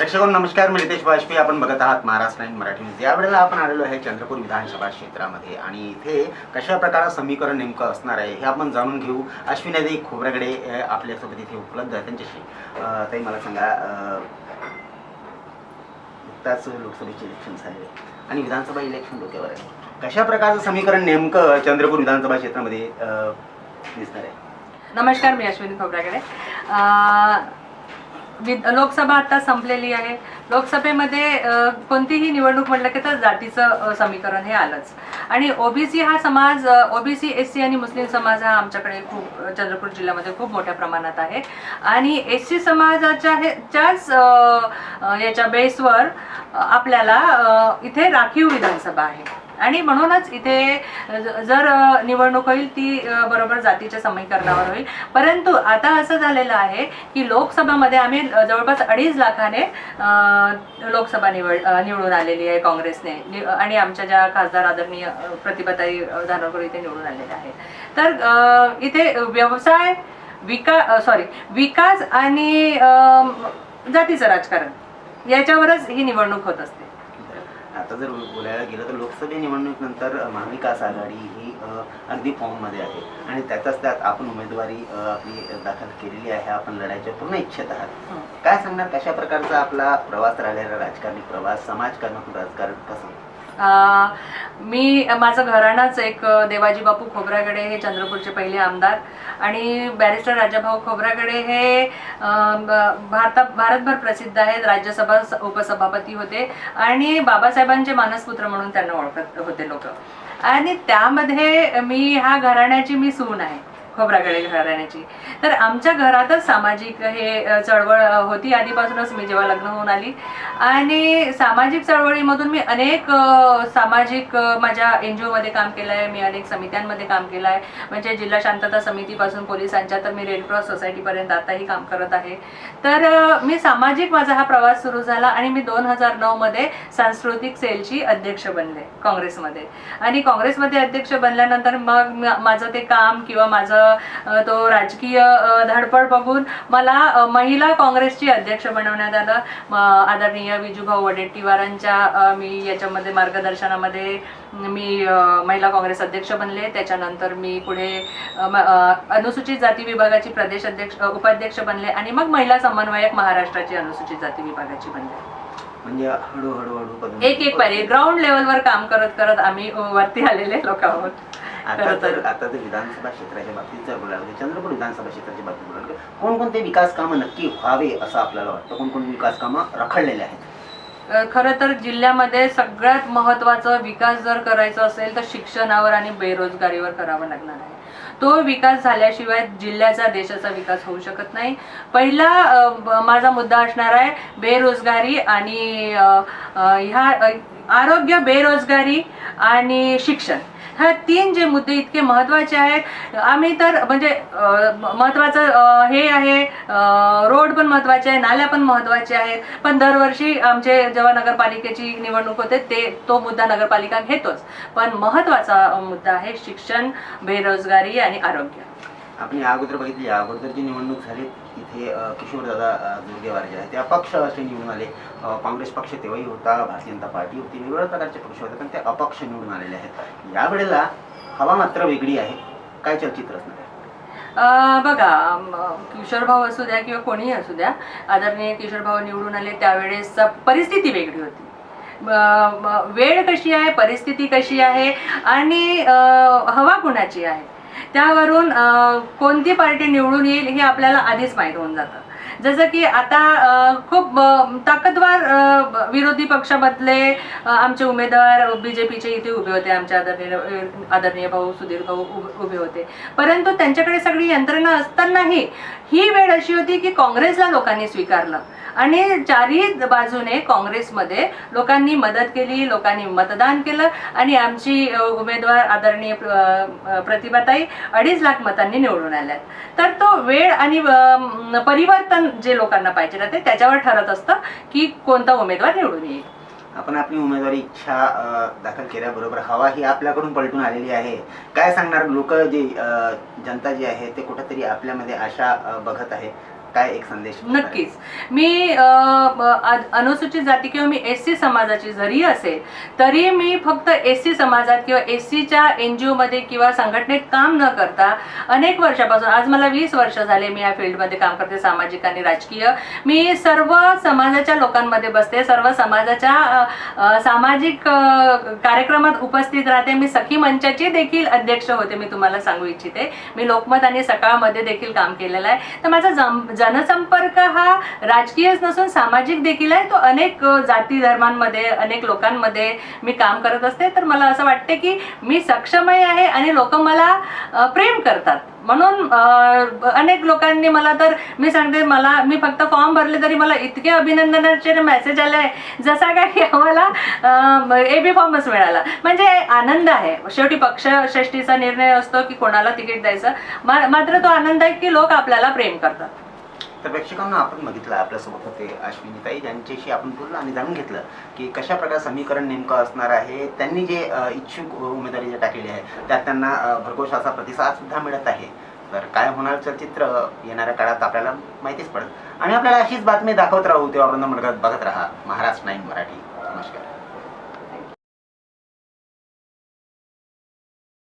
प्रेक्षकांनो नमस्कार मी रितेश वाजपेयी. आपण बघत आहात महाराष्ट्र नाईन मराठी न्यूज. यावेळेला आपण आलेलो आहे चंद्रपूर विधानसभा क्षेत्रामध्ये. आणि इथे कशा प्रकारे समीकरण नेमकं असणार आहे हे आपण जाणून घेऊ. अश्विनादी खोबऱ्याकडे आपल्यासोबत इथे उपलब्ध आहे त्यांच्याशी. ताई मला सांगा नुकताच लोकसभेचे इलेक्शन झाले आणि विधानसभा इलेक्शन डोक्यावर आहे. कशा प्रकारचं समीकरण नेमकं चंद्रपूर विधानसभा क्षेत्रामध्ये दिसणार आहे? नमस्कार मी अश्विनी खोबरागडे. विद लोकसभा आता संपलेली आहे. लोकसभेमध्ये कोणतीही निवडणूक म्हटलं की तर जातीचं समीकरण हे आलंच. आणि ओबीसी हा समाज ओबीसी एस सी आणि मुस्लिम समाज हा आमच्याकडे खूप चंद्रपूर जिल्ह्यामध्ये खूप मोठ्या प्रमाणात आहे. आणि एस सी समाजाच्या हे याच्या बेसवर आपल्याला इथे राखीव विधानसभा आहे. आणि म्हणूनच इथे जर निवडणूक होईल ती बरोबर जातीच्या समीकरणावर होईल. परंतु आता असं झालेलं आहे की लोकसभामध्ये आम्ही जवळपास अडीच लाखाने लोकसभा निवड निवडून आलेली आहे काँग्रेसने. आणि आमच्या ज्या खासदार आदरणीय प्रतिभाताई धानोरकर इथे निवडून आलेल्या आहेत. तर इथे व्यवसाय विका सॉरी विकास आणि जातीचं राजकारण याच्यावरच ही निवडणूक होत असते. आता जर बोलायला गेलं तर लोकसभा निवडणुकीनंतर महाविकास आघाडी ही अगदी फॉर्ममध्ये आहे. आणि त्यातच त्यात आपण उमेदवारी आपली दाखल केलेली आहे. आपण लढायच्या पूर्ण इच्छित आहात. हं. काय सांगणार कशा प्रकारचा आपला प्रवास राहिलेला राजकारणी प्रवास समाजकारणातून राजकारण कसं? मी माझं घराणाच एक देवाजी बापू खोबरागडे हे चंद्रपूरचे पहिले आमदार. आणि बॅरिस्टर राजाभाऊ खोबरागडे हे भारता भारतभर प्रसिद्ध आहेत. राज्यसभा उपसभापती होते. आणि बाबासाहेबांचे मानसपुत्र म्हणून त्यांना ओळखत होते लोक. आणि त्यामध्ये मी ह्या घराण्याची मी सून आहे. खोबरागडे घराण्याची तर आमच्या घरातच सामाजिक हे चळवळ होती आधीपासूनच मी जेव्हा लग्न होऊन आली. आणि सामाजिक चळवळीमधून मी अनेक सामाजिक माझ्या एन जी ओमध्ये काम केलं आहे मी अनेक समित्यांमध्ये काम केलं आहे म्हणजे जिल्हा शांतता समितीपासून पोलिसांच्या तर मी रेडक्रॉस सोसायटीपर्यंत आताही काम करत आहे. तर मी सामाजिक माझा हा प्रवास सुरू झाला आणि मी दोन हजार नऊमध्ये सांस्कृतिक सेलची अध्यक्ष बनले काँग्रेसमध्ये. आणि काँग्रेसमध्ये अध्यक्ष बनल्यानंतर मग माझं ते काम किंवा माझं तो राजकीय धडपड बघून मला महिला काँग्रेसची अध्यक्ष बनवण्यात आलं. आदरणीय विजूभाऊ वडेट्टीवारांच्या मी याच्यामध्ये मार्गदर्शनामध्ये मी महिला काँग्रेस अध्यक्ष बनले. त्याच्यानंतर मी पुढे अनुसूचित जाती विभागाची प्रदेश अध्यक्ष उपाध्यक्ष बनले आणि मग महिला समन्वयक महाराष्ट्राची अनुसूचित जाती विभागाची बनले. म्हणजे हळूहळू एक एक पारी ग्राउंड लेवलवर काम करत करत आम्ही वरती आलेले लोक आहोत. आता खरं तर. आता तर विधानसभा क्षेत्राच्या बाबतीत जर बोलायला गेलं, चंद्रपूर विधानसभा क्षेत्राच्या बाबतीत बोलायला गेलं, कोणकोणते विकास कामं नक्की व्हावे असं आपल्याला वाटतं? कोणकोणते विकास कामं रखडलेले आहेत? खरं तर जिल्ह्यामध्ये सगळ्यात महत्त्वाचं विकास जर करायचा असेल तर शिक्षणावर आणि बेरोजगारीवर करावं लागणार आहे. तो विकास झाल्याशिवाय जिल्ह्याचा देशाचा विकास होऊ शकत नाही. पहिला माझा मुद्दा असणार आहे बेरोजगारी आणि ह्या आरोग्य बेरोजगारी आणि शिक्षण. ह्या तीन जे मुद्दे इतके महत्त्वाचे आहेत. आम्ही तर म्हणजे महत्त्वाचं हे आहे रोड पण महत्त्वाचे आहे नाल्या पण महत्त्वाचे आहेत. पण दरवर्षी आमचे जेव्हा नगरपालिकेची निवडणूक होते ते तो मुद्दा नगरपालिका घेतोच. पण महत्त्वाचा मुद्दा आहे शिक्षण बेरोजगारी आणि आरोग्य. आपण या अगोदर बघितली या अगोदर जी निवडणूक झाली तिथे किशोरदादा अ, जे आहे ते अपक्ष असे निवडून आले. काँग्रेस पक्ष तेव्हाही होता भारतीय जनता पार्टी होती वेगवेगळ्या प्रकारचे पक्ष होते पण ते अपक्ष निवडून आलेले आहेत. यावेळेला हवा मात्र वेगळी आहे. काय चलचित्र असणार आहे? बघा किशोरभाऊ असू द्या किंवा कोणीही असू द्या आदरणीय किशोरभाऊ निवडून आले त्यावेळेस परिस्थिती वेगळी होती. वेळ कशी आहे परिस्थिती कशी आहे आणि हवा कुणाची आहे? त्यावरून कोणती पार्टी निवडून येईल हे आपल्याला आधीच माहीत होऊन जातं. जसं की आता खूप ताकदवार विरोधी पक्षामधले आमचे उमेदवार बीजेपीचे इथे उभे होते आमचे आदरणीय आदरणीय भाऊ सुधीर भाऊ उभे- उभे होते. परंतु त्यांच्याकडे सगळी यंत्रणा असतानाही ही वेळ अशी होती की काँग्रेसला लोकांनी स्वीकारलं. आणि चारही बाजूने काँग्रेसमध्ये लोकांनी मदत केली लोकांनी मतदान केलं आणि आमची उमेदवार आदरणीय प्रतिभाताई अडीच लाख मतांनी निवडून आल्यात. तर तो वेळ आणि परिवर्तन जे लोकांना पाहिजे ते त्याच्यावर ठरत असतं की कोणता उमेदवार निवडून येईल. आपण आपली उमेदवारी इच्छा दाखल केल्याबरोबर हवा ही आपल्याकडून पलटून आलेली आहे. काय सांगणार लोक जे जनता जी आहे ते कुठंतरी आपल्यामध्ये आशा बघत आहे काय एक संदेश नक्कीच. मी अनुसूचित जाती किंवा मी एस सी समाजाची जरी असेल तरी मी फक्त एस सी समाजात किंवा एस सीच्या एन जी ओमध्ये किंवा संघटनेत काम न करता अनेक वर्षापासून आज मला वीस वर्ष झाले मी या फील्डमध्ये काम करते सामाजिक आणि राजकीय. मी सर्व समाजाच्या लोकांमध्ये बसते सर्व समाजाच्या सामाजिक कार्यक्रमात उपस्थित राहते. मी सखी मंचाची देखील अध्यक्ष होते मी तुम्हाला सांगू इच्छिते. मी लोकमत आणि सकाळमध्ये देखील काम केलेलं आहे. तर माझा जम- जनसंपर्क हा राजकीयच नसून सामाजिक देखील आहे. तो अनेक जाती धर्मांमध्ये अनेक लोकांमध्ये मी काम करत असते. तर मला असं वाटते की मी सक्षमही आहे आणि लोक मला प्रेम करतात. म्हणून अनेक लोकांनी मला तर मी सांगते मला मी फक्त फॉर्म भरले तरी मला इतके अभिनंदनाचे मेसेज आले. आहे जसा काय की आम्हाला ए बी फॉर्मच मिळाला. म्हणजे आनंद आहे. शेवटी पक्षश्रेष्ठीचा निर्णय असतो की कोणाला तिकीट द्यायचं. मा- मात्र तो आनंद आहे की लोक आपल्याला प्रेम करतात. तर प्रेक्षकांना आपण बघितलं आपल्यासोबत होते अश्विनीताई ज्यांच्याशी आपण बोललो आणि जाणून घेतलं की कशा प्रकारे समीकरण नेमकं असणार आहे. त्यांनी जे इच्छुक उमेदवारी जे टाकलेली आहे त्यात त्यांना भरघोष असा प्रतिसाद सुद्धा मिळत आहे. तर काय होणार चलचित्र? येणाऱ्या काळात आपल्याला माहितीच पडत आणि आपल्याला अशीच बातमी दाखवत राहू. तेव्हा बघत राहा. महाराष्ट्र नाईन मराठी.